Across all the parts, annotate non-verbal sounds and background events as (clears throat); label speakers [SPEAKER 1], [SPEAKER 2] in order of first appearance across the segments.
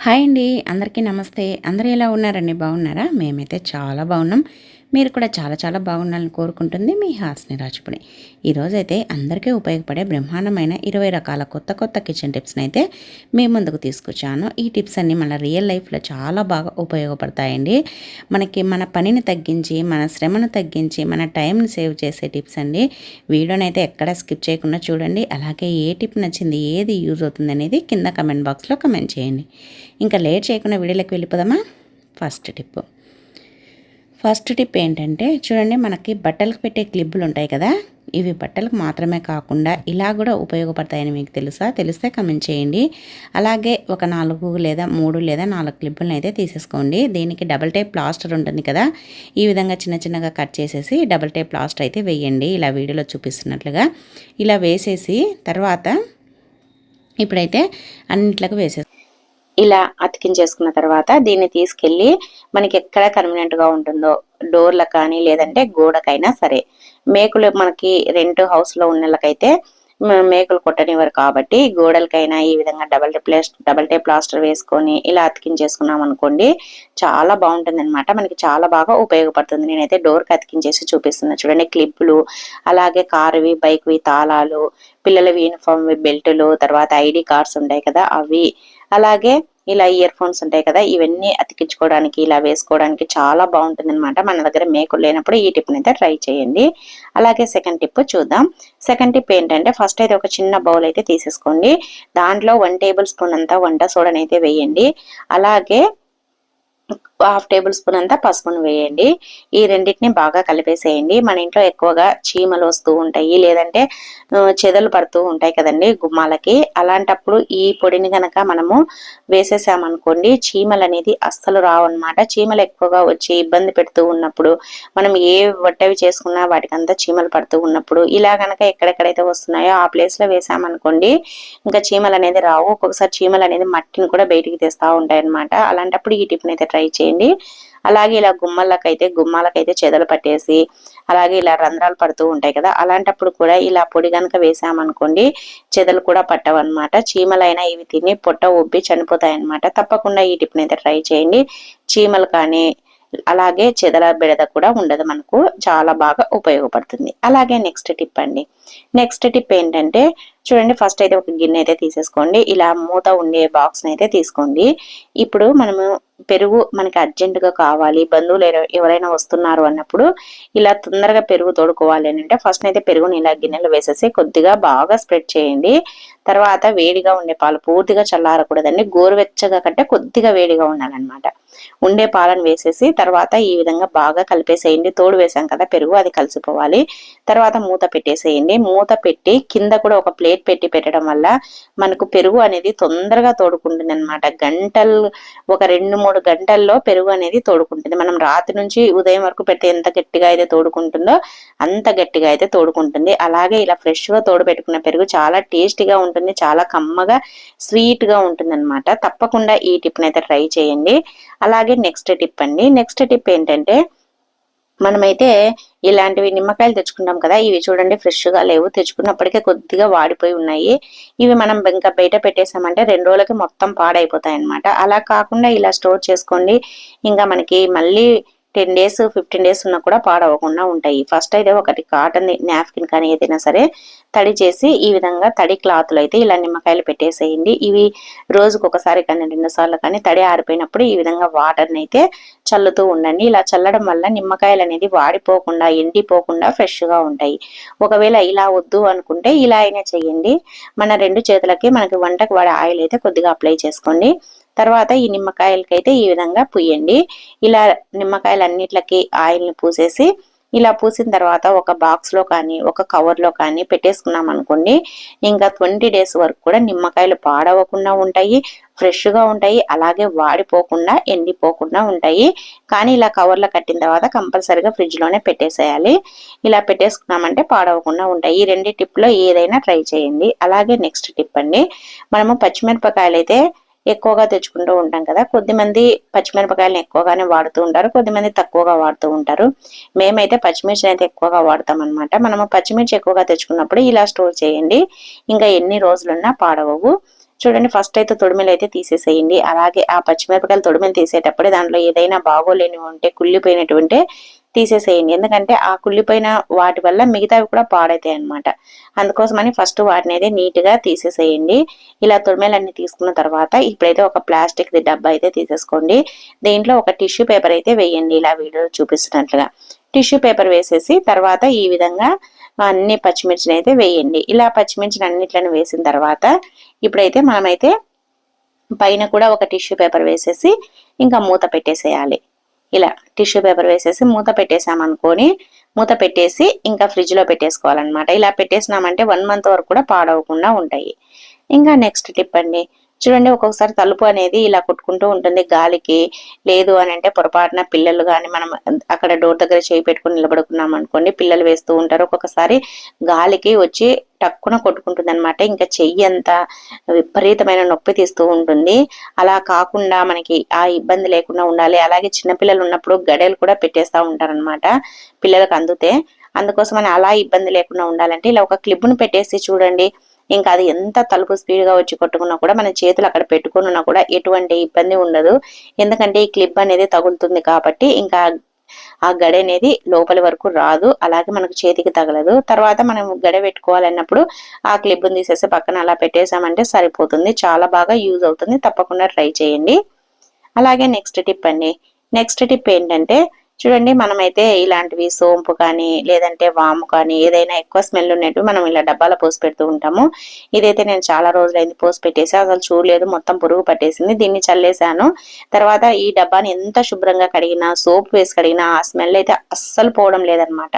[SPEAKER 1] Hi అండి అందరికీ నమస్తే. అందరూ ఎలా ఉన్నారండి? బాగున్నారా? మేమైతే చాలా బాగున్నాం. మీరు కూడా చాలా చాలా బాగుండాలని కోరుకుంటుంది మీ హాస్ని రాజపుణి. ఈరోజైతే అందరికీ ఉపయోగపడే బ్రహ్మాండమైన ఇరవై రకాల కొత్త కొత్త కిచెన్ టిప్స్ని అయితే మీ ముందుకు తీసుకొచ్చాను. ఈ టిప్స్ అన్నీ మన రియల్ లైఫ్లో చాలా బాగా ఉపయోగపడతాయండి. మనకి మన పనిని తగ్గించి మన శ్రమను తగ్గించి మన టైంని సేవ్ చేసే టిప్స్ అండి. వీడియోని అయితే ఎక్కడ స్కిప్ చేయకుండా చూడండి. అలాగే ఏ టిప్ నచ్చింది ఏది యూజ్ అవుతుంది అనేది కింద కమెంట్ బాక్స్లో కమెంట్ చేయండి. ఇంకా లేట్ చేయకుండా వీడియోలోకి వెళ్ళిపోదామా? ఫస్ట్ టిప్ ఫస్ట్ టిప్ ఏంటంటే చూడండి మనకి బట్టలకు పెట్టే క్లిప్పులు ఉంటాయి కదా ఇవి బట్టలకు మాత్రమే కాకుండా ఇలా కూడా ఉపయోగపడతాయని మీకు తెలుసా? తెలిస్తే కమెంట్ చేయండి. అలాగే ఒక నాలుగు లేదా మూడు లేదా నాలుగు క్లిప్పులను అయితే తీసేసుకోండి. దీనికి డబల్ టైప్ ప్లాస్టర్ ఉంటుంది కదా ఈ విధంగా చిన్న చిన్నగా కట్ చేసేసి డబల్ టైప్ ప్లాస్టర్ అయితే వేయండి. ఇలా వీడియోలో చూపిస్తున్నట్లుగా ఇలా వేసేసి తర్వాత ఇప్పుడైతే అన్నింటికి వేసేసి ఇలా అతికించేసుకున్న తర్వాత దీన్ని తీసుకెళ్ళి మనకి ఎక్కడ కన్వీనియంట్గా ఉంటుందో డోర్లకు కానీ లేదంటే గోడకైనా సరే. మేకులు మనకి రెంట్ హౌస్లో ఉన్నకైతే మేకులు కొట్టనివ్వరు కాబట్టి గోడలకైనా ఈ విధంగా double place double tape plaster వేసుకొని ఇలా అతికించేసుకున్నాం అనుకోండి చాలా బాగుంటుంది అనమాట మనకి చాలా బాగా ఉపయోగపడుతుంది. నేనైతే డోర్కి అతికించేసి చూపిస్తున్నా. చూడండి క్లిప్పులు అలాగే కారువి బైక్వి తాళాలు పిల్లలవి యూనిఫామ్వి బెల్టులు తర్వాత ఐడి కార్డ్స్ ఉంటాయి కదా అవి. అలాగే ఇలా ఇయర్ ఫోన్స్ ఉంటాయి కదా ఇవన్నీ అతికించుకోవడానికి ఇలా వేసుకోవడానికి చాలా బాగుంటుంది అనమాట మన దగ్గర మేకులు లేనప్పుడు ఈ టిప్ని అయితే ట్రై చేయండి. అలాగే సెకండ్ టిప్ చూద్దాం. సెకండ్ టిప్ ఏంటంటే ఫస్ట్ అయితే ఒక చిన్న బౌల్ అయితే తీసేసుకోండి. దాంట్లో వన్ టేబుల్ స్పూన్ అంతా వంట సోడాని అయితే వేయండి. అలాగే హాఫ్ టేబుల్ స్పూన్ అంతా పసుపును వేయండి. ఈ రెండింటిని బాగా కలిపేసేయండి. మన ఇంట్లో ఎక్కువగా చీమలు వస్తూ ఉంటాయి లేదంటే చెదలు పడుతూ ఉంటాయి కదండి గుమ్మాలకి. అలాంటప్పుడు ఈ పొడిని కనుక మనము వేసేసామనుకోండి చీమలు అనేది అస్సలు రావన్నమాట. చీమలు ఎక్కువగా వచ్చి ఇబ్బంది పెడుతూ ఉన్నప్పుడు మనం ఏ వట్టవి చేసుకున్నా వాటికంతా చీమలు పడుతూ ఉన్నప్పుడు ఇలా కనుక ఎక్కడెక్కడైతే వస్తున్నాయో ఆ ప్లేస్లో వేసామనుకోండి ఇంకా చీమలు అనేది రావు. ఒక్కొక్కసారి చీమలు అనేది మట్టిని కూడా బయటికి తెస్తా ఉంటాయి అనమాట అలాంటప్పుడు ఈ టిప్ని అయితే ట్రై చేయండి. చేయండి. అలాగే ఇలా గుమ్మలకైతే గుమ్మాలకైతే చెదలు పట్టేసి అలాగే ఇలా రంధ్రాలు పడుతూ ఉంటాయి కదా అలాంటప్పుడు కూడా ఇలా పొడి కనుక వేసామనుకోండి చెదలు కూడా పట్టవన్నమాట. చీమలైనా ఇవి తిని పొట్ట ఉబ్బి చనిపోతాయన్నమాట. తప్పకుండా ఈ టిప్ని అయితే ట్రై చేయండి. చీమలు కానీ అలాగే చెదల బెడద కూడా ఉండదు మనకు. చాలా బాగా ఉపయోగపడుతుంది. అలాగే నెక్స్ట్ టిప్ అండి. నెక్స్ట్ టిప్ ఏంటంటే చూడండి ఫస్ట్ అయితే ఒక గిన్నె అయితే తీసేసుకోండి. ఇలా మూత ఉండే బాక్స్ అయితే తీసుకోండి. ఇప్పుడు మనము పెరుగు మనకి అర్జెంటుగా కావాలి. బంధువులు ఎవరైనా వస్తున్నారు అన్నప్పుడు ఇలా తొందరగా పెరుగు తోడుకోవాలి అని అంటే ఫస్ట్ అయితే పెరుగుని ఇలా గిన్నెలో వేసేసి కొద్దిగా బాగా స్ప్రెడ్ చేయండి. తర్వాత వేడిగా ఉండే పాలు పూర్తిగా చల్లారకూడదండి. గోరువెచ్చగా కంటే కొద్దిగా వేడిగా ఉండాలన్నమాట. ఉండే పాలను వేసేసి తర్వాత ఈ విధంగా బాగా కలిపేసేయండి. తోడు వేసాం కదా పెరుగు అది కలిసిపోవాలి. తర్వాత మూత పెట్టేసేయండి. మూత పెట్టి కింద కూడా ఒక ప్లేట్ పెట్టి పెట్టడం వల్ల మనకు పెరుగు అనేది తొందరగా తోడుకుంటుంది అనమాట గంటలు ఒక రెండు మూడు గంటల్లో పెరుగు అనేది తోడుకుంటుంది. మనం రాత్రి నుంచి ఉదయం వరకు పెడితే ఎంత గట్టిగా అయితే తోడుకుంటుందో అంత గట్టిగా అయితే తోడుకుంటుంది. అలాగే ఇలా ఫ్రెష్గా తోడు పెట్టుకున్న పెరుగు చాలా టేస్టీగా ఉంటుంది చాలా కమ్మగా స్వీట్గా ఉంటుంది అనమాట తప్పకుండా ఈ టిప్ని అయితే ట్రై చేయండి. అలాగే నెక్స్ట్ టిప్ అండి. నెక్స్ట్ టిప్ ఏంటంటే మనమైతే ఇలాంటివి నిమ్మకాయలు తెచ్చుకుంటాం కదా ఇవి చూడండి ఫ్రెష్గా లేవు. తెచ్చుకున్నప్పటికే కొద్దిగా వాడిపోయి ఉన్నాయి. ఇవి మనం ఇంకా బయట పెట్టేసామంటే రెండు రోజులకి మొత్తం పాడైపోతాయి అనమాట అలా కాకుండా ఇలా స్టోర్ చేసుకోండి. ఇంకా మనకి మళ్ళీ టెన్ డేస్ ఫిఫ్టీన్ డేస్ ఉన్నా కూడా పాడవకుండా ఉంటాయి. ఫస్ట్ అయితే ఒకటి కాటన్ నాప్కిన్ కానీ ఏదైనా సరే తడి చేసి ఈ విధంగా తడి క్లాత్లు అయితే ఇలా నిమ్మకాయలు పెట్టేసేయండి. ఇవి రోజుకు ఒకసారి కానీ రెండు సార్లు కానీ తడి ఆరిపోయినప్పుడు ఈ విధంగా వాటర్ని అయితే చల్లుతూ ఉండండి. ఇలా చల్లడం వల్ల నిమ్మకాయలు అనేది వాడిపోకుండా ఎండిపోకుండా ఫ్రెష్గా ఉంటాయి. ఒకవేళ ఇలా వద్దు అనుకుంటే ఇలా అయినా చేయండి. మన రెండు చేతులకి మనకి వంటకు వాడే ఆయిల్ అయితే కొద్దిగా అప్లై చేసుకోండి. తర్వాత ఈ నిమ్మకాయలకైతే ఈ విధంగా పుయ్యండి. ఇలా నిమ్మకాయలు అన్నిట్లకి ఆయిల్ని పూసేసి ఇలా పూసిన తర్వాత ఒక బాక్స్లో కానీ ఒక కవర్లో కానీ పెట్టేసుకున్నాం అనుకోండి ఇంకా ట్వంటీ డేస్ వరకు కూడా నిమ్మకాయలు పాడవకుండా ఉంటాయి ఫ్రెష్గా ఉంటాయి అలాగే వాడిపోకుండా ఎండిపోకుండా ఉంటాయి. కానీ ఇలా కవర్లో కట్టిన తర్వాత కంపల్సరిగా ఫ్రిడ్జ్లోనే పెట్టేసేయాలి. ఇలా పెట్టేసుకున్నామంటే పాడవకుండా ఉంటాయి. ఈ రెండు టిప్లో ఏదైనా ట్రై చేయండి. అలాగే నెక్స్ట్ టిప్ అండి మనము పచ్చిమిరపకాయలు అయితే ఎక్కువగా తెచ్చుకుంటూ ఉంటాం కదా. కొద్దిమంది పచ్చిమిరపకాయలను ఎక్కువగానే వాడుతూ ఉంటారు కొద్దిమంది తక్కువగా వాడుతూ ఉంటారు. మేమైతే పచ్చిమిర్చి అయితే ఎక్కువగా వాడతాం అనమాట మనము పచ్చిమిర్చి ఎక్కువగా తెచ్చుకున్నప్పుడు ఇలా స్టోర్ చేయండి. ఇంకా ఎన్ని రోజులున్నా పాడవవు. చూడండి ఫస్ట్ అయితే తొడిమెలు అయితే తీసేసేయండి. అలాగే ఆ పచ్చిమిరపకాయలు తొడిమెలు తీసేటప్పుడు దాంట్లో ఏదైనా బాగోలేనివి ఉంటే కుళ్ళిపోయినటువంటి తీసేసేయండి. ఎందుకంటే ఆ కుళ్ళిపోయిన వాటి వల్ల మిగతావి కూడా పాడైతాయి అనమాట అందుకోసమని ఫస్ట్ వాటిని అయితే నీట్గా తీసేసేయండి. ఇలా తొడిమెలన్నీ తీసుకున్న తర్వాత ఇప్పుడైతే ఒక ప్లాస్టిక్ డబ్బా అయితే తీసేసుకోండి. దీంట్లో ఒక టిష్యూ పేపర్ అయితే వేయండి. ఇలా వీడియో చూపిస్తున్నట్లుగా. టిష్యూ పేపర్ వేసేసి తర్వాత ఈ విధంగా అన్ని పచ్చిమిర్చిని అయితే వేయండి. ఇలా పచ్చిమిర్చిని అన్నిట్లను వేసిన తర్వాత ఇప్పుడైతే మనమైతే పైన కూడా ఒక టిష్యూ పేపర్ వేసేసి ఇంకా మూత పెట్టేసేయాలి. ఇలా టిష్యూ పేపర్ వేసేసి మూత పెట్టేసామనుకొని మూత పెట్టేసి ఇంకా ఫ్రిడ్జ్లో పెట్టేసుకోవాలన్నమాట. ఇలా పెట్టేసినామంటే వన్ మంత్ వరకు కూడా పాడవకుండా ఉంటాయి. ఇంకా నెక్స్ట్ టిప్ అండి. చూడండి ఒక్కొక్కసారి తలుపు అనేది ఇలా కొట్టుకుంటూ ఉంటుంది గాలికి. లేదు అని అంటే పొరపాటున పిల్లలు కానీ మనం అక్కడ డోర్ దగ్గర చేయి పెట్టుకుని నిలబడుకున్నాం అనుకోండి పిల్లలు వేస్తూ ఉంటారు. ఒక్కొక్కసారి గాలికి వచ్చి టక్కున కొట్టుకుంటుంది అనమాట ఇంకా చెయ్యి అంతా విపరీతమైన నొప్పి తీస్తూ ఉంటుంది. అలా కాకుండా మనకి ఆ ఇబ్బంది లేకుండా ఉండాలి. అలాగే చిన్నపిల్లలు ఉన్నప్పుడు గడలు కూడా పెట్టేస్తూ ఉంటారనమాట పిల్లలకు అందుతే. అందుకోసం అలా ఇబ్బంది లేకుండా ఉండాలంటే ఇలా ఒక క్లిప్ను పెట్టేసి చూడండి. ఇంకా అది ఎంత తలుపు స్పీడ్గా వచ్చి కొట్టుకున్నా కూడా మన చేతులు అక్కడ పెట్టుకుని కూడా ఎటువంటి ఇబ్బంది ఉండదు. ఎందుకంటే ఈ క్లిప్ అనేది తగులుతుంది కాబట్టి ఇంకా ఆ గడ అనేది లోపలి వరకు రాదు. అలాగే మనకు చేతికి తగలదు. తర్వాత మనం గడ పెట్టుకోవాలన్నప్పుడు ఆ క్లిప్ను తీసేసి పక్కన అలా పెట్టేసామంటే సరిపోతుంది. చాలా బాగా యూజ్ అవుతుంది. తప్పకుండా ట్రై చేయండి. అలాగే నెక్స్ట్ టిప్ అండి. నెక్స్ట్ టిప్ ఏంటంటే చూడండి మనమైతే ఇలాంటివి సోంపు కానీ లేదంటే వాము కానీ ఏదైనా ఎక్కువ స్మెల్ ఉన్నట్టు మనం ఇలా డబ్బాలో పోసి పెడుతూ ఉంటాము. ఇదైతే నేను చాలా రోజులైంది పోసి పెట్టేసి అసలు చూడలేదు మొత్తం పురుగు పట్టేసింది. దీన్ని చల్లేసాను తర్వాత ఈ డబ్బాని ఎంత శుభ్రంగా కడిగినా సోప్ వేసి కడిగినా ఆ స్మెల్ అయితే అస్సలు పోవడం లేదనమాట.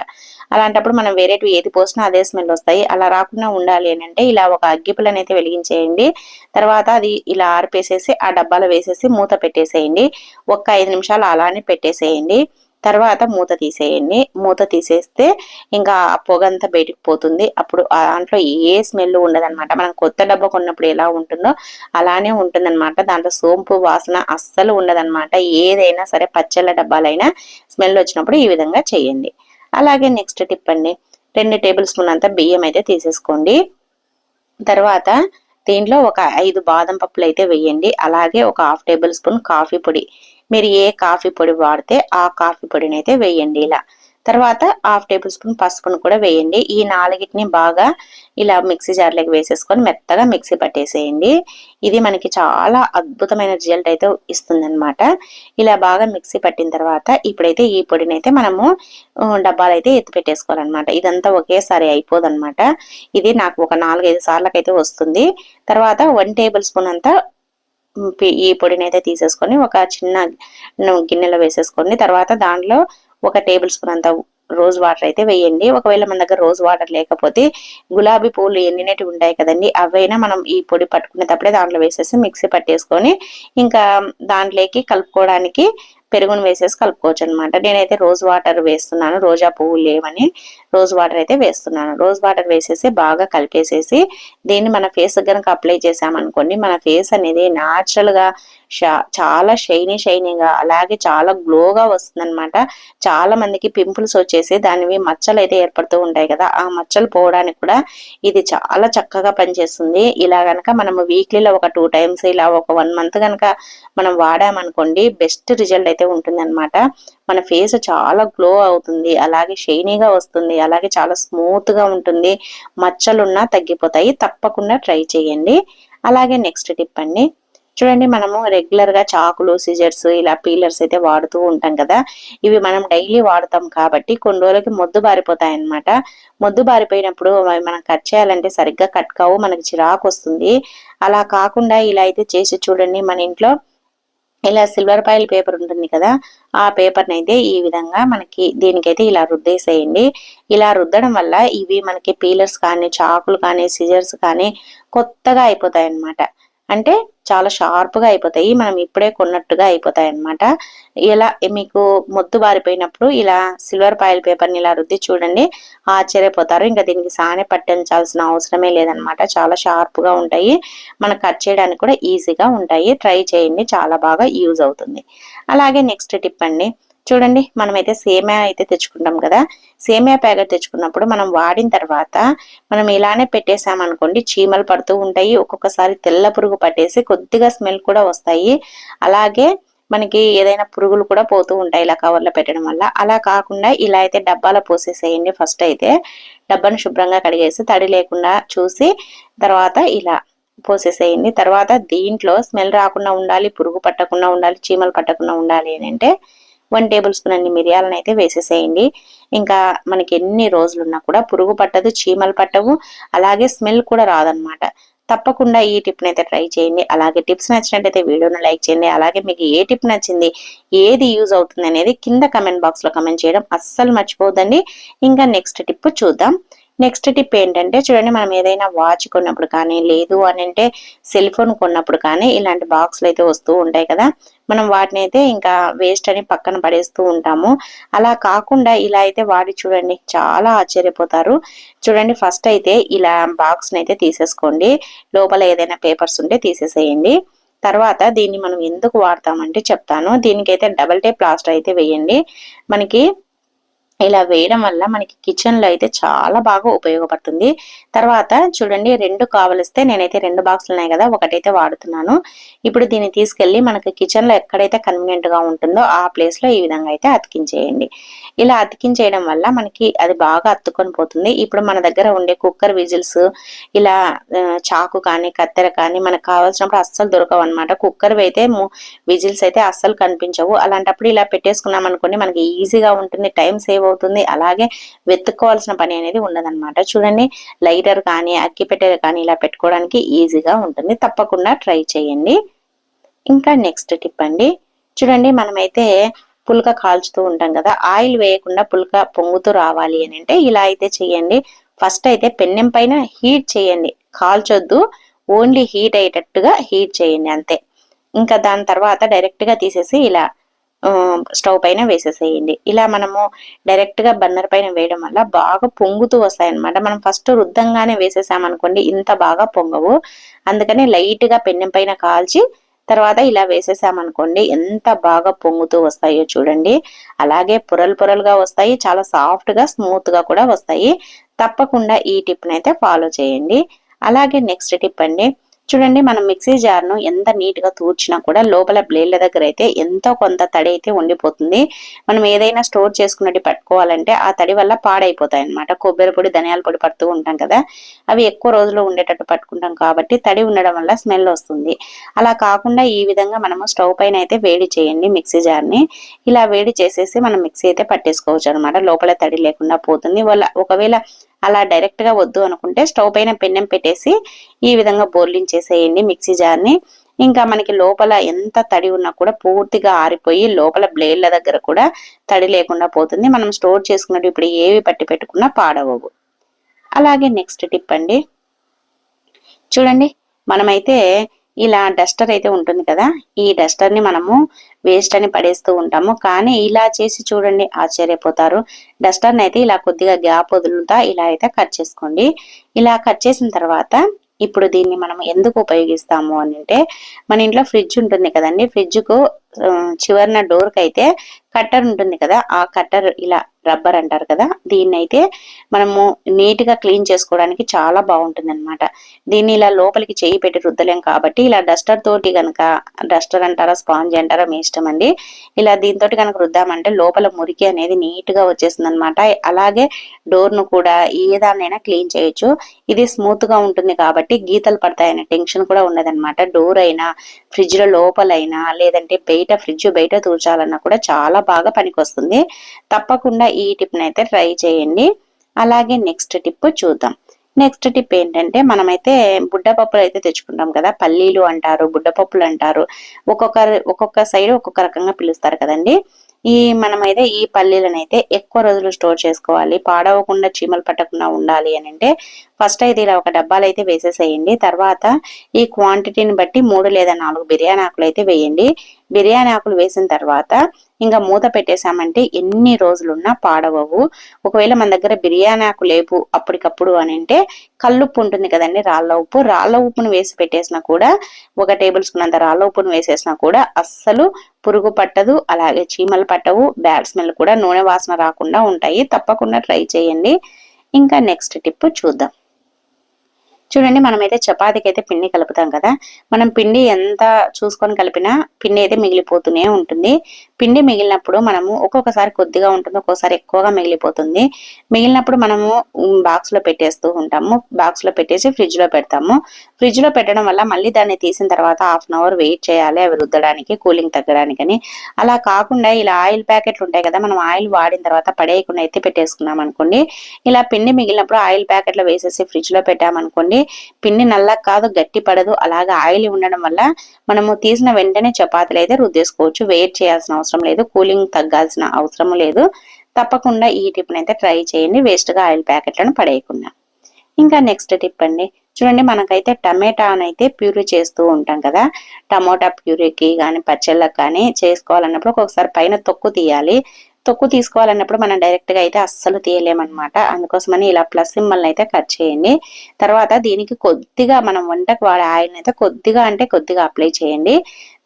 [SPEAKER 1] అలాంటప్పుడు మనం వేరేటివి ఏది పోసినా అదే స్మెల్ వస్తాయి. అలా రాకుండా ఉండాలి అని అంటే ఇలా ఒక అగ్గిపులను అయితే వెలిగించేయండి. తర్వాత అది ఇలా ఆరిపేసేసి ఆ డబ్బాలో వేసేసి మూత పెట్టేసేయండి. ఒక్క ఐదు నిమిషాలు అలానే పెట్టేసేయండి. తర్వాత మూత తీసేయండి. మూత తీసేస్తే ఇంకా ఆ పొగ అంతా బయటికి పోతుంది. అప్పుడు దాంట్లో ఏ స్మెల్ ఉండదన్నమాట. మనం కొత్త డబ్బా కొన్నప్పుడు ఎలా ఉంటుందో అలానే ఉంటుందన్నమాట. దాంట్లో సోంపు వాసన అస్సలు ఉండదన్నమాట. ఏదైనా సరే పచ్చళ్ళ డబ్బాలైనా స్మెల్ వచ్చినప్పుడు ఈ విధంగా చేయండి. అలాగే నెక్స్ట్ టిప్ అండి. రెండు టేబుల్ స్పూన్ అంతా బియ్యం అయితే తీసేసుకోండి. తర్వాత దీంట్లో ఒక ఐదు బాదం పప్పులు అయితే వేయండి. అలాగే ఒక హాఫ్ టేబుల్ స్పూన్ కాఫీ పొడి మీరు ఏ కాఫీ పొడి వాడితే ఆ కాఫీ పొడిని అయితే వేయండి ఇలా. తర్వాత హాఫ్ టేబుల్ స్పూన్ పసుపును కూడా వేయండి. ఈ నాలుగిటిని బాగా ఇలా మిక్సీ జార్లోకి వేసేసుకొని మెత్తగా మిక్సీ పట్టేసేయండి. ఇది మనకి చాలా అద్భుతమైన రిజల్ట్ అయితే ఇస్తుంది ఇలా బాగా మిక్సీ పట్టిన తర్వాత ఇప్పుడైతే ఈ పొడిని అయితే మనము డబ్బాలు అయితే ఎత్తి పెట్టేసుకోవాలన్నమాట. ఇదంతా ఒకేసారి అయిపోదన్నమాట. ఇది నాకు ఒక నాలుగైదు సార్లకైతే వస్తుంది. తర్వాత వన్ టేబుల్ స్పూన్ అంతా ఈ పొడిని అయితే తీసేసుకొని ఒక చిన్న గిన్నెలో వేసేసుకొని తర్వాత దాంట్లో ఒక టేబుల్ స్పూన్ అంత రోజ్ వాటర్ అయితే వేయండి. ఒకవేళ మన దగ్గర రోజ్ వాటర్ లేకపోతే గులాబీ పూలు ఎండినట్టు ఉంటాయి కదండి అవైనా మనం ఈ పొడి పట్టుకునేటప్పుడే దాంట్లో వేసేసి మిక్సీ పట్టేసుకొని ఇంకా దాంట్లోకి కలుపుకోవడానికి పెరుగును వేసేసి కలుపుకోవచ్చు అనమాట నేనైతే రోజ్ వాటర్ వేస్తున్నాను. రోజా పువ్వు లేవని రోజ్ వాటర్ అయితే వేస్తున్నాను. రోజ్ వాటర్ వేసేసి బాగా కలిపేసేసి దీన్ని మన ఫేస్ కనుక అప్లై చేసామనుకోండి మన ఫేస్ అనేది న్యాచురల్గా చాలా షైనీ షైనీగా అలాగే చాలా గ్లోగా వస్తుంది అనమాట చాలా మందికి పింపుల్స్ వచ్చేసి దానివి మచ్చలు అయితే ఏర్పడుతూ ఉంటాయి కదా ఆ మచ్చలు పోవడానికి కూడా ఇది చాలా చక్కగా పనిచేస్తుంది. ఇలా గనక మనం వీక్లీలో ఒక టూ టైమ్స్ ఇలా ఒక వన్ మంత్ కనుక మనం వాడామనుకోండి బెస్ట్ రిజల్ట్ అయితే ఉంటుంది అనమాట మన ఫేస్ చాలా గ్లో అవుతుంది అలాగే షైనీగా వస్తుంది అలాగే చాలా స్మూత్గా ఉంటుంది. మచ్చలున్నా తగ్గిపోతాయి తప్పకుండా ట్రై చేయండి. అలాగే నెక్స్ట్ టిప్ అండి. చూడండి మనము రెగ్యులర్గా చాకులు సిజర్స్ ఇలా పీలర్స్ అయితే వాడుతూ ఉంటాం కదా. ఇవి మనం డైలీ వాడుతాం కాబట్టి కొన్ని రోజులకి మొద్దు బారిపోతాయి అనమాట మొద్దు బారిపోయినప్పుడు మనం కట్ చేయాలంటే సరిగ్గా కట్ కావు మనకి చిరాకు వస్తుంది. అలా కాకుండా ఇలా అయితే చేసి చూడండి మన ఇంట్లో ఇలా సిల్వర్ పాయిల్ పేపర్ ఉంటుంది కదా ఆ పేపర్ని అయితే ఈ విధంగా మనకి దీనికైతే ఇలా రుద్దేసేయండి. ఇలా రుద్దడం వల్ల ఇవి మనకి పీలర్స్ కానీ చాకులు కానీ సిజర్స్ కానీ కొత్తగా అయిపోతాయి అన్నమాట అంటే చాలా షార్ప్గా అయిపోతాయి. మనం ఇప్పుడే కొన్నట్టుగా అయిపోతాయి అనమాట ఇలా మీకు మొద్దు బారిపోయినప్పుడు ఇలా సిల్వర్ పాయిల్ పేపర్ని ఇలా రుద్ది చూడండి. ఆశ్చర్యపోతారు. ఇంకా దీనికి సానే పట్టించాల్సిన అవసరమే లేదనమాట చాలా షార్ప్గా ఉంటాయి. మనకు కట్ చేయడానికి కూడా ఈజీగా ఉంటాయి. ట్రై చేయండి. చాలా బాగా యూజ్ అవుతుంది. అలాగే నెక్స్ట్ టిప్ అండి. చూడండి మనమైతే సేమియా అయితే తెచ్చుకుంటాం కదా. సేమియా ప్యాకెట్ తెచ్చుకున్నప్పుడు మనం వాడిన తర్వాత మనం ఇలానే పెట్టేసామనుకోండి చీమలు పడుతూ ఉంటాయి. ఒక్కొక్కసారి తెల్ల పురుగు పట్టేసి కొద్దిగా స్మెల్ కూడా వస్తాయి. అలాగే మనకి ఏదైనా పురుగులు కూడా పోతూ ఉంటాయి ఇలా కవర్లో పెట్టడం వల్ల. అలా కాకుండా ఇలా అయితే డబ్బాలో పోసేసేయండి ఫస్ట్ అయితే. డబ్బాను శుభ్రంగా కడిగేసి తడి లేకుండా చూసి తర్వాత ఇలా పోసేసేయండి. తర్వాత దీంట్లో స్మెల్ రాకుండా ఉండాలి పురుగు పట్టకుండా ఉండాలి చీమలు పట్టకుండా ఉండాలి అని అంటే వన్ టేబుల్ స్పూన్ అన్ని మిరియాలను అయితే వేసేసేయండి. ఇంకా మనకి ఎన్ని రోజులు ఉన్నా కూడా పురుగు పట్టదు చీమలు పట్టవు అలాగే స్మెల్ కూడా రాదనమాట తప్పకుండా ఈ టిప్ని అయితే ట్రై చేయండి. అలాగే టిప్స్ నచ్చినట్టయితే వీడియోను లైక్ చేయండి. అలాగే మీకు ఏ టిప్ నచ్చింది ఏది యూజ్ అవుతుంది అనేది కింద కమెంట్ బాక్స్లో కమెంట్ చేయడం అస్సలు మర్చిపోదండి ఇంకా నెక్స్ట్ టిప్ చూద్దాం. నెక్స్ట్ టిప్ ఏంటంటే చూడండి మనం ఏదైనా వాచ్ కొన్నప్పుడు కానీ లేదు అని అంటే సెల్ ఫోన్ కొన్నప్పుడు కానీ ఇలాంటి బాక్స్లు అయితే వస్తూ ఉంటాయి కదా. మనం వాటిని అయితే ఇంకా వేస్ట్ అని పక్కన పడేస్తూ ఉంటాము. అలా కాకుండా ఇలా అయితే వాడి చూడండి చాలా ఆశ్చర్యపోతారు. చూడండి ఫస్ట్ అయితే ఇలా బాక్స్ని అయితే తీసేసుకోండి. లోపల ఏదైనా పేపర్స్ ఉంటే తీసేసేయండి. తర్వాత దీన్ని మనం ఎందుకు వాడతామంటే చెప్తాను. దీనికైతే డబల్ టేప్ ప్లాస్టర్ అయితే వేయండి. మనకి ఇలా వేయడం వల్ల మనకి కిచెన్లో అయితే చాలా బాగా ఉపయోగపడుతుంది. తర్వాత చూడండి రెండు కావలిస్తే నేనైతే రెండు బాక్సులు ఉన్నాయి కదా ఒకటైతే వాడుతున్నాను. ఇప్పుడు దీన్ని తీసుకెళ్ళి మనకి కిచెన్లో ఎక్కడైతే కన్వీనియంట్గా ఉంటుందో ఆ ప్లేస్లో ఈ విధంగా అయితే అతికించేయండి. ఇలా అతికించేయడం వల్ల మనకి అది బాగా అత్తుకొని పోతుంది. ఇప్పుడు మన దగ్గర ఉండే కుక్కర్ విజిల్స్ ఇలా చాకు కానీ కత్తెర కానీ మనకు కావాల్సినప్పుడు అస్సలు దొరకవు అనమాట కుక్కర్ అయితే విజిల్స్ అయితే అస్సలు కనిపించవు. అలాంటప్పుడు ఇలా పెట్టేసుకున్నాం అనుకోండి మనకి ఈజీగా ఉంటుంది టైం సేవ్ అవుతుంది. అలాగే వెతుక్కోవాల్సిన పని అనేది ఉండదన్నమాట. చూడండి లైటర్ కానీ అక్కిపెట్టెలు కానీ ఇలా పెట్టుకోవడానికి ఈజీగా ఉంటుంది. తప్పకుండా ట్రై చేయండి. ఇంకా నెక్స్ట్ టిప్ అండి. చూడండి మనమైతే పుల్క కాల్చుతూ ఉంటాం కదా ఆయిల్ వేయకుండా పుల్క పొంగుతూ రావాలి అని అంటే ఇలా అయితే చేయండి. ఫస్ట్ అయితే పెన్నెం పైన హీట్ చేయండి. కాల్చొద్దు ఓన్లీ హీట్ అయ్యేటట్టుగా హీట్ చేయండి అంతే. ఇంకా దాని తర్వాత డైరెక్ట్గా తీసేసి ఇలా స్టవ్ పైన వేసేసేయండి. ఇలా మనము డైరెక్ట్గా బన్నర్ పైన వేయడం వల్ల బాగా పొంగుతూ వస్తాయి అనమాట మనం ఫస్ట్ రుద్దంగానే వేసేసామనుకోండి ఇంత బాగా పొంగవు. అందుకని లైట్గా పెన్నెం పైన కాల్చి తర్వాత ఇలా వేసేసామనుకోండి ఎంత బాగా పొంగుతూ వస్తాయో చూడండి. అలాగే పొరలు పొరలుగా వస్తాయి చాలా సాఫ్ట్గా స్మూత్గా కూడా వస్తాయి. తప్పకుండా ఈ టిప్ అయితే ఫాలో చేయండి. అలాగే నెక్స్ట్ టిప్ అండి. చూడండి మనం మిక్సీ జార్ను ఎంత నీట్గా తూర్చినా కూడా లోపల బ్లేడ్ల దగ్గర అయితే ఎంతో కొంత తడి అయితే ఉండిపోతుంది. మనం ఏదైనా స్టోర్ చేసుకున్నట్టు పట్టుకోవాలంటే ఆ తడి వల్ల పాడైపోతాయి అనమాట కొబ్బరి పొడి ధనియాల పొడి పడుతూ ఉంటాం కదా అవి ఎక్కువ రోజులు ఉండేటట్టు పట్టుకుంటాం కాబట్టి తడి ఉండడం వల్ల స్మెల్ వస్తుంది. అలా కాకుండా ఈ విధంగా మనము స్టవ్ పైన అయితే వేడి చేయండి మిక్సీ జార్ని ఇలా వేడి చేసేసి మనం మిక్సీ అయితే పట్టేసుకోవచ్చు అనమాట లోపల తడి లేకుండా పోతుంది. వాళ్ళ ఒకవేళ అలా డైరెక్ట్గా వద్దు అనుకుంటే స్టవ్ పైన పెన్నెం పెట్టేసి ఈ విధంగా బోర్లించేసేయండి మిక్సీ జార్ని ఇంకా మనకి లోపల ఎంత తడి ఉన్నా కూడా పూర్తిగా ఆరిపోయి లోపల బ్లేడ్ల దగ్గర కూడా తడి లేకుండా పోతుంది. మనం స్టోర్ చేసుకున్నట్టు ఇప్పుడు ఏవి పట్టి పెట్టుకున్నా పాడవవు. అలాగే నెక్స్ట్ టిప్ అండి. చూడండి మనమైతే ఇలా డస్టర్ అయితే ఉంటుంది కదా ఈ డస్టర్ని మనము వేస్ట్ అని పడేస్తూ ఉంటాము. కానీ ఇలా చేసి చూడండి ఆశ్చర్యపోతారు. డస్టర్ అయితే ఇలా కొద్దిగా గ్యాప్ వదులుతా ఇలా అయితే కట్ చేసుకోండి. ఇలా కట్ చేసిన తర్వాత ఇప్పుడు దీన్ని మనం ఎందుకు ఉపయోగిస్తాము అని అంటే మన ఇంట్లో ఫ్రిడ్జ్ ఉంటుంది కదండి ఫ్రిడ్జ్కు చివరిన డోర్కి అయితే కట్టర్ ఉంటుంది కదా ఆ కట్టర్ ఇలా రబ్బర్ అంటారు కదా దీన్ని అయితే మనము నీట్గా క్లీన్ చేసుకోవడానికి చాలా బాగుంటుంది అనమాట దీన్ని ఇలా లోపలికి చేయి పెట్టి రుద్దలేం కాబట్టి ఇలా డస్టర్ తోటి గనక డస్టర్ అంటారా స్పాంజ్ అంటారా మీ ఇష్టం అండి. ఇలా దీంతో కనుక రుద్దామంటే లోపల మురికి అనేది నీట్గా వచ్చేస్తుంది అనమాట అలాగే డోర్ను కూడా ఏదాన్నైనా క్లీన్ చేయొచ్చు. ఇది స్మూత్గా ఉంటుంది కాబట్టి గీతలు పడతాయనే టెన్షన్ కూడా ఉండదన్నమాట. డోర్ అయినా ఫ్రిడ్జ్లో లోపలైనా లేదంటే బయట ఫ్రిడ్జ్ బయట తూర్చాలన్నా కూడా చాలా బాగా పనికొస్తుంది. తప్పకుండా ఈ టిప్ అయితే ట్రై చేయండి. అలాగే నెక్స్ట్ టిప్ చూద్దాం. నెక్స్ట్ టిప్ ఏంటంటే మనమైతే బుడ్డపప్పులు అయితే తెచ్చుకుంటాం కదా. పల్లీలు అంటారు బుడ్డపప్పులు అంటారు. ఒక్కొక్క ఒక్కొక్క సైడ్ ఒక్కొక్క రకంగా పిలుస్తారు కదండి. ఈ మనమైతే ఈ పల్లీలను అయితే ఎక్కువ రోజులు స్టోర్ చేసుకోవాలి. పాడవకుండా చీమలు పట్టకుండా ఉండాలి అని అంటే ఫస్ట్ అయితే ఇలా ఒక డబ్బాలు అయితే వేసేసేయండి. తర్వాత ఈ క్వాంటిటీని బట్టి మూడు లేదా నాలుగు బిర్యానీ ఆకులు అయితే వేయండి. బిర్యానీ ఆకులు వేసిన తర్వాత ఇంకా మూత పెట్టేశామంటే ఎన్ని రోజులున్నా పాడవవు. ఒకవేళ మన దగ్గర బిర్యానీ ఆకు లేపు అప్పటికప్పుడు అని అంటే కల్లుప్పు ఉంటుంది కదండి రాళ్ళ ఉప్పు. రాళ్ళ ఉప్పును వేసి పెట్టేసినా కూడా ఒక టేబుల్ స్పూన్ అంత రాళ్ళ ఉప్పును వేసేసినా కూడా అస్సలు పురుగు పట్టదు. అలాగే చీమలు పట్టవు. బ్యాడ్ స్మెల్ కూడా నూనె వాసన రాకుండా ఉంటాయి. తప్పకుండా ట్రై చేయండి. ఇంకా నెక్స్ట్ టిప్ చూద్దాం. చూడండి మనమైతే చపాతీకి అయితే పిండి కలుపుతాం కదా. మనం పిండి ఎంత చూసుకొని కలిపినా పిండి అయితే మిగిలిపోతూనే ఉంటుంది. పిండి మిగిలినప్పుడు మనము ఒక్కొక్కసారి కొద్దిగా ఉంటుంది ఒక్కొక్కసారి ఎక్కువగా మిగిలిపోతుంది. మిగిలినప్పుడు మనము బాక్స్లో పెట్టేస్తూ ఉంటాము. బాక్స్లో పెట్టేసి ఫ్రిడ్జ్లో పెడతాము. ఫ్రిడ్జ్లో పెట్టడం వల్ల మళ్ళీ దాన్ని తీసిన తర్వాత హాఫ్ అన్ అవర్ వెయిట్ చేయాలి అవి రుద్దడానికి కూలింగ్ తగ్గడానికని. అలా కాకుండా ఇలా ఆయిల్ ప్యాకెట్లు ఉంటాయి కదా మనం ఆయిల్ వాడిన తర్వాత పడేయకుండా అయితే పెట్టేసుకున్నాం అనుకోండి ఇలా పిండి మిగిలినప్పుడు ఆయిల్ ప్యాకెట్లో వేసేసి ఫ్రిడ్జ్లో పెట్టామనుకోండి పిండి నల్ల కాదు గట్టి పడదు. అలాగే ఆయిల్ ఉండడం వల్ల మనము తీసిన వెంటనే చపాతీలు అయితే రుద్దేసుకోవచ్చు వెయిట్ చేయాల్సిన అవసరం లేదు. కూలింగ్ తగ్గాల్సిన అవసరం లేదు. తప్పకుండా ఈ టిప్ అయితే ట్రై చేయండి. వేస్ట్గా ఆయిల్ ప్యాకెట్లను పడేయకుండా. ఇంకా నెక్స్ట్ టిప్ అండి. చూడండి మనకైతే టమాటానైతే ప్యూరీ చేస్తూ ఉంటాం కదా. టమోటా ప్యూరీకి కానీ పచ్చళ్ళకి కానీ చేసుకోవాలన్నప్పుడు ఒక్కొక్కసారి పైన తొక్కు తీయాలి. తొక్కు తీసుకోవాలన్నప్పుడు మనం డైరెక్ట్గా అయితే అస్సలు తీయలేమన్నమాట. అందుకోసమని ఇలా ప్లస్ సింబల్ని అయితే కట్ చేయండి. తర్వాత దీనికి కొద్దిగా మనం వంటకు వాడే ఆయిల్ని అయితే కొద్దిగా అంటే కొద్దిగా అప్లై చేయండి.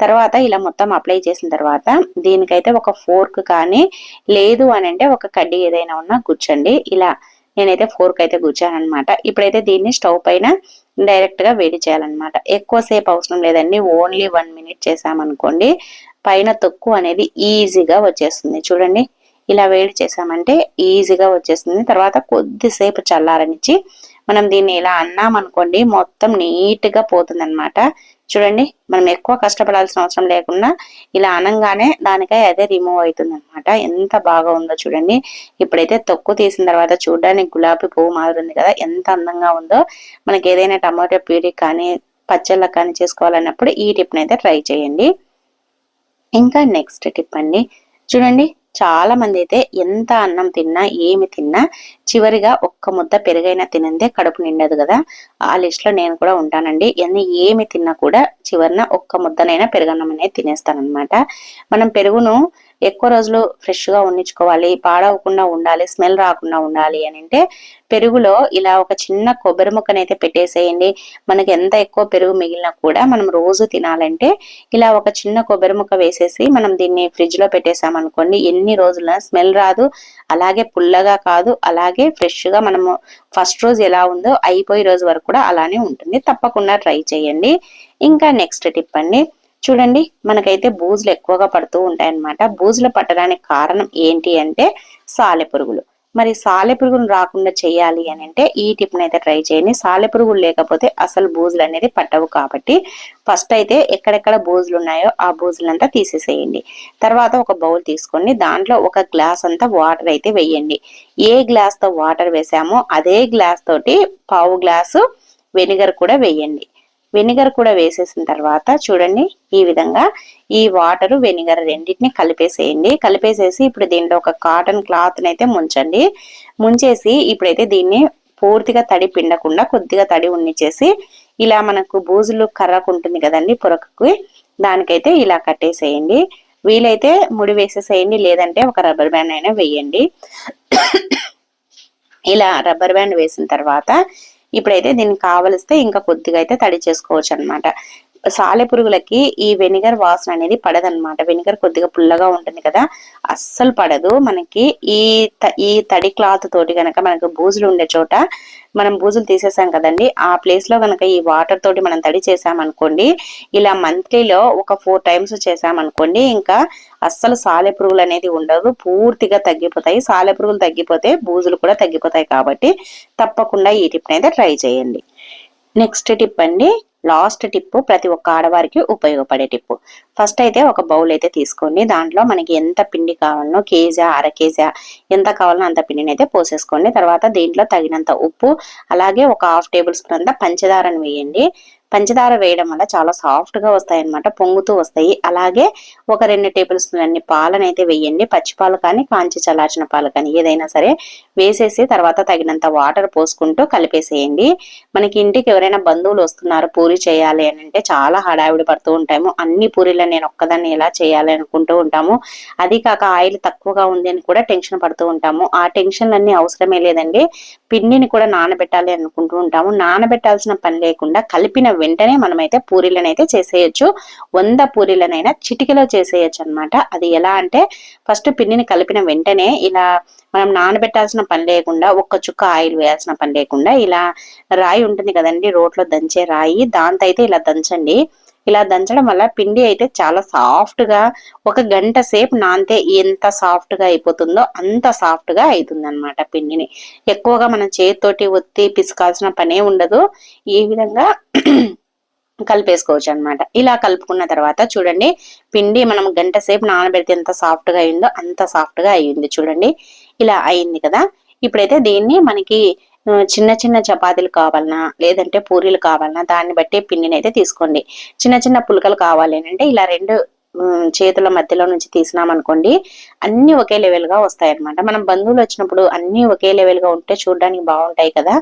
[SPEAKER 1] తర్వాత ఇలా మొత్తం అప్లై చేసిన తర్వాత దీనికైతే ఒక ఫోర్క్ కానీ లేదు అని అంటే ఒక కడ్డీ ఏదైనా ఉన్నా కూర్చోండి ఇలా నేనైతే ఫోర్క్ అయితే కూర్చాను అనమాట ఇప్పుడైతే దీన్ని స్టవ్ పైన డైరెక్ట్గా వేడి చేయాలన్నమాట. ఎక్కువసేపు అవసరం లేదండి. ఓన్లీ వన్ మినిట్ చేసామనుకోండి పైన తొక్కు అనేది ఈజీగా వచ్చేస్తుంది. చూడండి ఇలా వేడి చేసామంటే ఈజీగా వచ్చేస్తుంది. తర్వాత కొద్దిసేపు చల్లారనిచ్చి మనం దీన్ని ఇలా అన్నామనుకోండి మొత్తం నీట్గా పోతుంది అనమాట చూడండి మనం ఎక్కువ కష్టపడాల్సిన అవసరం లేకుండా ఇలా అనంగానే దానికై అదే రిమూవ్ అవుతుంది అనమాట ఎంత బాగా ఉందో చూడండి. ఇప్పుడైతే తొక్కు తీసిన తర్వాత చూడడానికి గులాబీ పువ్వు మాదిరి ఉంది కదా ఎంత అందంగా ఉందో. మనకి ఏదైనా టమాటో ప్యూరీ కానీ పచ్చళ్ళ కానీ చేసుకోవాలన్నప్పుడు ఈ టిప్ని అయితే ట్రై చేయండి. ఇంకా నెక్స్ట్ టిప్ అండి. చూడండి చాలా మంది అయితే ఎంత అన్నం తిన్నా ఏమి తిన్నా చివరిగా ఒక్క ముద్ద పెరుగైనా తినందే కడుపు నిండదు కదా. ఆ లిస్ట్లో నేను కూడా ఉంటానండి. ఎన్ని ఏమి తిన్నా కూడా చివరిన ఒక్క ముద్దనైనా పెరుగన్నం అనేది తినేస్తానమాట మనం పెరుగును ఎక్కువ రోజులు ఫ్రెష్గా ఉండించుకోవాలి. పాడవకుండా ఉండాలి స్మెల్ రాకుండా ఉండాలి అని అంటే పెరుగులో ఇలా ఒక చిన్న కొబ్బరి ముక్కనైతే పెట్టేసేయండి. మనకి ఎంత ఎక్కువ పెరుగు మిగిలినా కూడా మనం రోజు తినాలంటే ఇలా ఒక చిన్న కొబ్బరి ముక్క వేసేసి మనం దీన్ని ఫ్రిడ్జ్లో పెట్టేసామనుకోండి ఎన్ని రోజుల స్మెల్ రాదు. అలాగే పుల్లగా కాదు అలాగే ఫ్రెష్గా మనము ఫస్ట్ రోజు ఎలా ఉందో అయిపోయే రోజు వరకు కూడా అలానే ఉంటుంది. తప్పకుండా ట్రై చేయండి. ఇంకా నెక్స్ట్ టిప్ అండి. చూడండి మనకైతే బూజులు ఎక్కువగా పడుతూ ఉంటాయన్నమాట. బూజులు పట్టడానికి కారణం ఏంటి అంటే సాలెపురుగులు. మరి సాలెపురుగులు రాకుండా చేయాలి అని అంటే ఈ టిప్ని అయితే ట్రై చేయండి. సాలెపురుగులు లేకపోతే అసలు బూజులు అనేది పట్టవు కాబట్టి ఫస్ట్ అయితే ఎక్కడెక్కడ బూజులు ఉన్నాయో ఆ బూజులంతా తీసేసేయండి. తర్వాత ఒక బౌల్ తీసుకోండి. దాంట్లో ఒక గ్లాస్ అంతా వాటర్ అయితే వేయండి. ఏ గ్లాస్తో వాటర్ వేసామో అదే గ్లాస్ తోటి పావు గ్లాసు వెనిగర్ కూడా వేయండి. వెనిగర్ కూడా వేసేసిన తర్వాత చూడండి ఈ విధంగా ఈ వాటర్ వెనిగర్ రెండింటిని కలిపేసేయండి. కలిపేసేసి ఇప్పుడు దీంట్లో ఒక కాటన్ క్లాత్ అయితే ముంచండి. ముంచేసి ఇప్పుడైతే దీన్ని పూర్తిగా తడి పిండకుండా కొద్దిగా తడి ఉన్నిచ్చేసి ఇలా మనకు బూజులు కర్రకు ఉంటుంది కదండి పొరకకి దానికైతే ఇలా కట్టేసేయండి. వీలైతే ముడి వేసేసేయండి లేదంటే ఒక రబ్బర్ బ్యాండ్ అయినా వేయండి. ఇలా రబ్బర్ బ్యాండ్ వేసిన తర్వాత ఇప్పుడైతే దీనికి కావలిస్తే ఇంకా కొద్దిగా అయితే తడి చేసుకోవచ్చు అనమాట సాలెపురుగులకి ఈ వెనిగర్ వాసన అనేది పడదనమాట వెనిగర్ కొద్దిగా పుల్లగా ఉంటుంది కదా అస్సలు పడదు. మనకి ఈ ఈ తడి క్లాత్ తోటి కనుక మనకు బూజులు ఉండే చోట మనం బూజులు తీసేసాం కదండి ఆ ప్లేస్లో కనుక ఈ వాటర్ తోటి మనం తడి చేసామనుకోండి ఇలా మంత్లీలో ఒక ఫోర్ టైమ్స్ చేసామనుకోండి ఇంకా అస్సలు సాలెపురుగులు అనేది ఉండదు. పూర్తిగా తగ్గిపోతాయి. సాలెపురుగులు తగ్గిపోతే బూజులు కూడా తగ్గిపోతాయి కాబట్టి తప్పకుండా ఈ టిప్ని అయితే ట్రై చేయండి. నెక్స్ట్ టిప్ అండి. లాస్ట్ టిప్ ప్రతి ఒక్క ఆడవారికి ఉపయోగపడే టిప్. ఫస్ట్ అయితే ఒక బౌల్ అయితే తీసుకోండి. దాంట్లో మనకి ఎంత పిండి కావాలనో కేజా అర కేజా ఎంత కావాలనో అంత పిండిని అయితే పోసేసుకోండి. తర్వాత దీంట్లో తగినంత ఉప్పు అలాగే ఒక హాఫ్ టేబుల్ స్పూన్ అంతా పంచదారను వేయండి. పంచదార వేయడం వల్ల చాలా సాఫ్ట్గా వస్తాయి అనమాట పొంగుతూ వస్తాయి. అలాగే ఒక రెండు టేబుల్ స్పూన్ అన్ని పాలను అయితే వేయండి. పచ్చి పాలు కానీ కాంచి చల్లార్చిన పాలు కానీ ఏదైనా సరే వేసేసి తర్వాత తగినంత వాటర్ పోసుకుంటూ కలిపేసేయండి. మనకి ఇంటికి ఎవరైనా బంధువులు వస్తున్నారు పూరి చేయాలి అని అంటే చాలా హడావిడి పడుతూ ఉంటాము. అన్ని పూరీలను నేను ఒక్కదాన్ని ఎలా చేయాలి అనుకుంటూ ఉంటాము. అది కాక ఆయిల్ తక్కువగా ఉంది అని కూడా టెన్షన్ పడుతూ ఉంటాము. ఆ టెన్షన్ అన్ని అవసరమే లేదండి. పిండిని కూడా నానబెట్టాలి అనుకుంటూ ఉంటాము. నానబెట్టాల్సిన పని లేకుండా కలిపిన వెంటనే మనమైతే పూరీలను అయితే చేసేయచ్చు. వంద పూరీలనైనా చిటికలో చేసేయచ్చు అన్నమాట అది ఎలా అంటే ఫస్ట్ పిండిని కలిపిన వెంటనే ఇలా మనం నానబెట్టాల్సిన పని లేకుండా ఒక్క చుక్క ఆయిల్ వేయాల్సిన పని లేకుండా ఇలా రాయి ఉంటుంది కదండి రోట్లో దంచే రాయి దాంతో అయితే ఇలా దంచండి. ఇలా దంచడం వల్ల పిండి అయితే చాలా సాఫ్ట్గా ఒక గంట సేపు నానితే ఎంత సాఫ్ట్గా అయిపోతుందో అంత సాఫ్ట్గా అవుతుంది అనమాట పిండిని. ఎక్కువగా మనం చేతితోటి ఒత్తి పిసుకాల్సిన పనే ఉండదు. ఈ విధంగా (clears throat) కలిపేసుకోవచ్చు అన్నమాట ఇలా కలుపుకున్న తర్వాత చూడండి పిండి మనం గంట సేపు నానబెడితే ఎంత సాఫ్ట్గా అయిందో అంత సాఫ్ట్గా అయ్యింది చూడండి. ఇలా అయింది కదా. ఇప్పుడైతే దీన్ని మనకి చిన్న చిన్న చపాతీలు కావాలన్నా లేదంటే పూరీలు కావాలన్నా దాన్ని బట్టి పిండిని అయితే తీసుకోండి. చిన్న చిన్న పులకలు కావాలి అంటే ఇలా రెండు చేతుల మధ్యలో నుంచి తీసినాం అనుకోండి అన్ని ఒకే లెవెల్గా వస్తాయి అనమాట మనం బంధువులు వచ్చినప్పుడు అన్ని ఒకే లెవెల్గా ఉంటే చూడడానికి బాగుంటాయి కదా.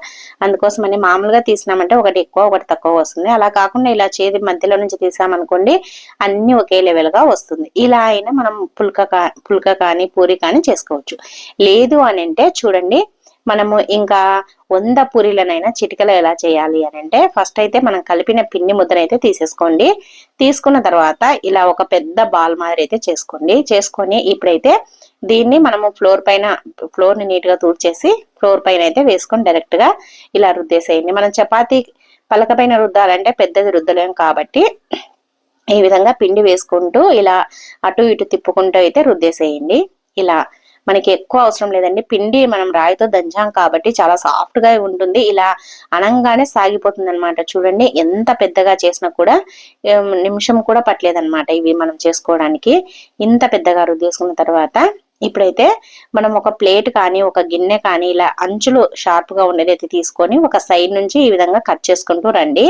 [SPEAKER 1] అందుకోసమని మామూలుగా తీసినామంటే ఒకటి ఎక్కువ ఒకటి తక్కువ వస్తుంది. అలా కాకుండా ఇలా చేతి మధ్యలో నుంచి తీసామనుకోండి అన్ని ఒకే లెవెల్గా వస్తుంది. ఇలా అయినా మనం పుల్క కా పుల్క కానీ పూరి కానీ చేసుకోవచ్చు. లేదు అని అంటే చూడండి మనము ఇంకా వంద పూరీలనైనా చిటికలో ఎలా చేయాలి అని అంటే ఫస్ట్ అయితే మనం కలిపిన పిండి ముద్దను అయితే తీసేసుకోండి. తీసుకున్న తర్వాత ఇలా ఒక పెద్ద బాల్ మాదిరి అయితే చేసుకోండి. చేసుకొని ఇప్పుడైతే దీన్ని మనము ఫ్లోర్ పైన ఫ్లోర్ని నీట్గా తూడ్చేసి ఫ్లోర్ పైన అయితే వేసుకొని డైరెక్ట్గా ఇలా రుద్దేసేయండి. మనం చపాతీ పలక పైన రుద్దాలంటే పెద్దది రుద్దలేం కాబట్టి ఈ విధంగా పిండి వేసుకుంటూ ఇలా అటు ఇటు తిప్పుకుంటూ అయితే రుద్దేసేయండి. ఇలా మనకి ఎక్కువ అవసరం లేదండి. పిండి మనం రాయితో దంచాం కాబట్టి చాలా సాఫ్ట్గా ఉంటుంది. ఇలా అనంగానే సాగిపోతుంది అనమాట చూడండి ఎంత పెద్దగా చేసినా కూడా నిమిషం కూడా పట్టలేదన్నమాట ఇవి మనం చేసుకోవడానికి. ఇంత పెద్దగా రుద్దేసుకున్న తర్వాత ఇప్పుడైతే మనం ఒక ప్లేట్ కానీ ఒక గిన్నె కానీ ఇలా అంచులు షార్ప్గా ఉండేది ఉండేదైతే తీసుకొని ఒక సైడ్ నుంచి ఈ విధంగా కట్ చేసుకుంటూ రండి.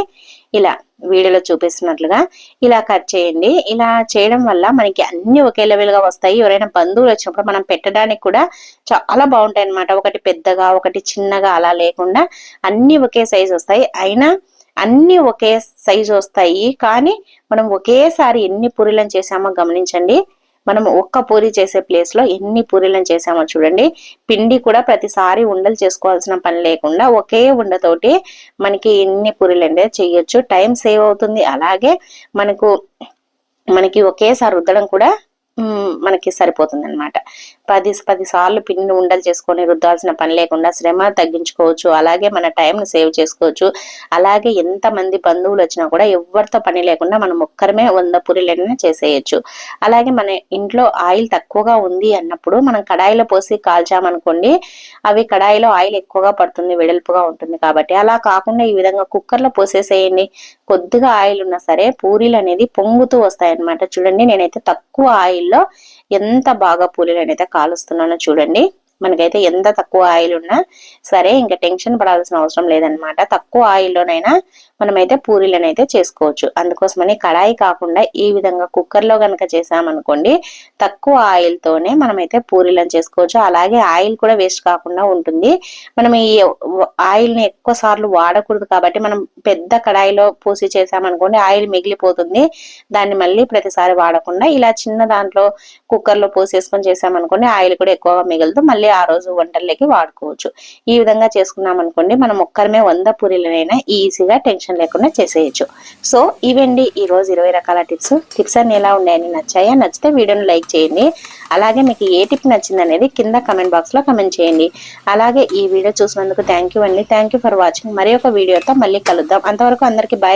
[SPEAKER 1] ఇలా వీడియోలో చూపిస్తున్నట్లుగా ఇలా కట్ చేయండి. ఇలా చేయడం వల్ల మనకి అన్ని ఒకే లెవెల్గా వస్తాయి. ఎవరైనా బంధువులు వచ్చినప్పుడు మనం పెట్టడానికి కూడా చాలా బాగుంటాయి అన్నమాట. ఒకటి పెద్దగా ఒకటి చిన్నగా అలా లేకుండా అన్ని ఒకే సైజు వస్తాయి. అయినా అన్ని ఒకే సైజు వస్తాయి. కానీ మనం ఒకేసారి ఎన్ని పూరీలను చేసామో గమనించండి. మనం ఒక్క పూరి చేసే ప్లేస్లో ఎన్ని పూరీలను చేసామో చూడండి. పిండి కూడా ప్రతిసారి ఉండలు చేసుకోవాల్సిన పని లేకుండా ఒకే ఉండతోటి మనకి ఎన్ని పూరీలు అంటే చేయొచ్చు. టైం సేవ్ అవుతుంది. అలాగే మనకు మనకి ఒకేసారి రుద్దడం కూడా మనకి సరిపోతుంది అనమాట పది పది సార్లు పిండి ఉండలు చేసుకొని రుద్దాల్సిన పని లేకుండా శ్రమ తగ్గించుకోవచ్చు. అలాగే మన టైంను సేవ్ చేసుకోవచ్చు. అలాగే ఎంతమంది బంధువులు వచ్చినా కూడా ఎవరితో పని లేకుండా మనం ఒక్కరమే వంద పూరీలైనా చేసేయచ్చు. అలాగే మన ఇంట్లో ఆయిల్ తక్కువగా ఉంది అన్నప్పుడు మనం కడాయిలో పోసి కాల్చామనుకోండి అవి కడాయిలో ఆయిల్ ఎక్కువగా పడుతుంది వెడల్పుగా ఉంటుంది కాబట్టి. అలా కాకుండా ఈ విధంగా కుక్కర్లో పోసేసేయండి. కొద్దిగా ఆయిల్ ఉన్నా సరే పూరీలు అనేది పొంగుతూ వస్తాయి అన్నమాట చూడండి నేనైతే తక్కువ ఆయిల్లో ఎంత బాగా పూరీలు అయితే కాలుస్తున్నానో చూడండి. మనకైతే ఎంత తక్కువ ఆయిల్ ఉన్నా సరే ఇంకా టెన్షన్ పడాల్సిన అవసరం లేదనమాట తక్కువ ఆయిల్లోనైనా మనమైతే పూరీలను అయితే చేసుకోవచ్చు. అందుకోసమని కడాయి కాకుండా ఈ విధంగా కుక్కర్లో గనక చేసామనుకోండి తక్కువ ఆయిల్ తోనే మనమైతే పూరీలను చేసుకోవచ్చు. అలాగే ఆయిల్ కూడా వేస్ట్ కాకుండా ఉంటుంది. మనం ఈ ఆయిల్ని ఎక్కువ సార్లు వాడకూడదు కాబట్టి మనం పెద్ద కడాయిలో పూసి చేసామనుకోండి ఆయిల్ మిగిలిపోతుంది. దాన్ని మళ్ళీ ప్రతిసారి వాడకుండా ఇలా చిన్న దాంట్లో కుక్కర్లో పోసేసుకొని చేసామనుకోండి ఆయిల్ కూడా ఎక్కువగా మిగులుతూ మళ్ళీ ఆ రోజు వంటల్లోకి వాడుకోవచ్చు. ఈ విధంగా చేసుకున్నాం అనుకోండి మనం ఒక్కరమే వంద పూరీలనైనా ఈజీగా టెన్షన్ లేకుండా చేసేయచ్చు. సో ఇవండి ఈ రోజు ఇరవై రకాల టిప్స్. టిప్స్ అన్ని ఎలా ఉన్నాయని నచ్చాయా? నచ్చితే వీడియోని లైక్ చేయండి. అలాగే మీకు ఏ టిప్ నచ్చింది అనేది కింద కమెంట్ బాక్స్లో కమెంట్ చేయండి. అలాగే ఈ వీడియో చూసినందుకు థ్యాంక్ యూ అండి. Thank you for watching. మరి ఒక వీడియోతో మళ్ళీ కలుద్దాం. అంతవరకు అందరికీ బాయ్